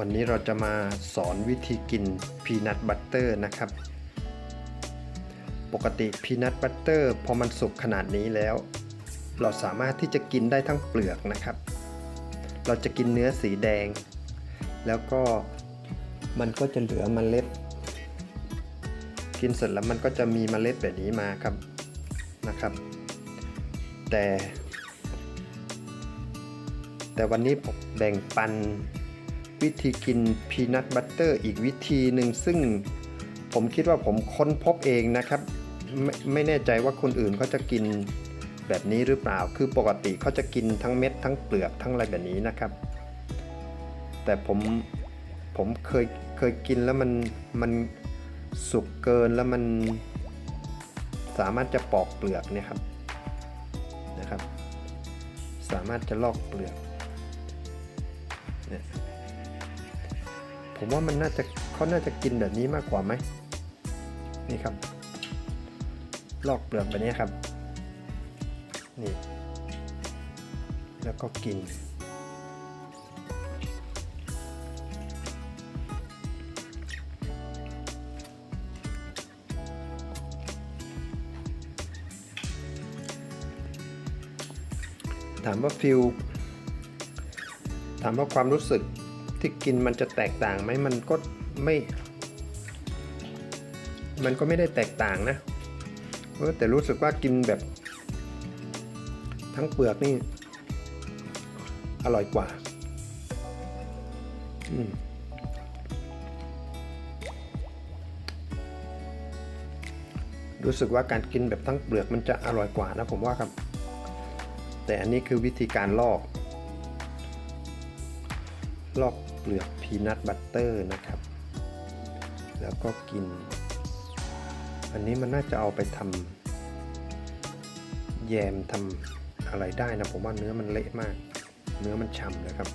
วันนี้เราจะมาสอนวิธีกินพีนัทบัตเตอร์นะครับ ปกติพีนัทบัตเตอร์พอมันสุกขนาดนี้แล้ว เราสามารถที่จะกินได้ทั้งเปลือกนะครับ เราจะกินเนื้อสีแดง แล้วก็มันก็จะเหลือเมล็ด กินเสร็จแล้วมันก็จะมีเมล็ดแบบนี้มาครับนะครับ แต่ แต่วันนี้ผมแบ่งปัน วิธีกินพีนัทบัตเตอร์อีกวิธีหนึ่งซึ่งผมคิดว่าผมค้นพบเองนะครับไม่ไม่แน่ใจว่าคนอื่นเขาจะกินแบบนี้หรือเปล่า คือปกติเขาจะกินทั้งเม็ดทั้งเปลือกทั้งอะไรแบบนี้นะครับ แต่ผมผมเคยเคยกินแล้วมันมันสุกเกินแล้วมันสามารถจะปอกเปลือกเนี่ยครับนะครับ สามารถจะลอกเปลือกเนี่ย ผมว่ามันน่าจะเขาน่าจะกินแบบนี้มากกว่าไหมนี่ครับ ลอกเปลือกแบบนี้ครับ นี่ แล้วก็กิน ถามว่าฟิลถามว่าความรู้สึก ที่กินมันจะแตกต่างไหมมันก็ไม่ มันก็ไม่ได้แตกต่างนะเออแต่รู้สึกว่ากินแบบ ทั้งเปลือกนี่ อร่อยกว่า อืมรู้สึกว่าการกินแบบทั้งเปลือกมันจะอร่อยกว่านะผมว่าครับ แต่อันนี้คือวิธีการลอก ลอก เปลือกพีนัทบัตเตอร์นะครับ แล้วก็กิน อันนี้มันน่าจะเอาไปทำแยมทำอะไรได้นะ ผมว่าเนื้อมันเละมาก เนื้อมันฉ่ำนะครับ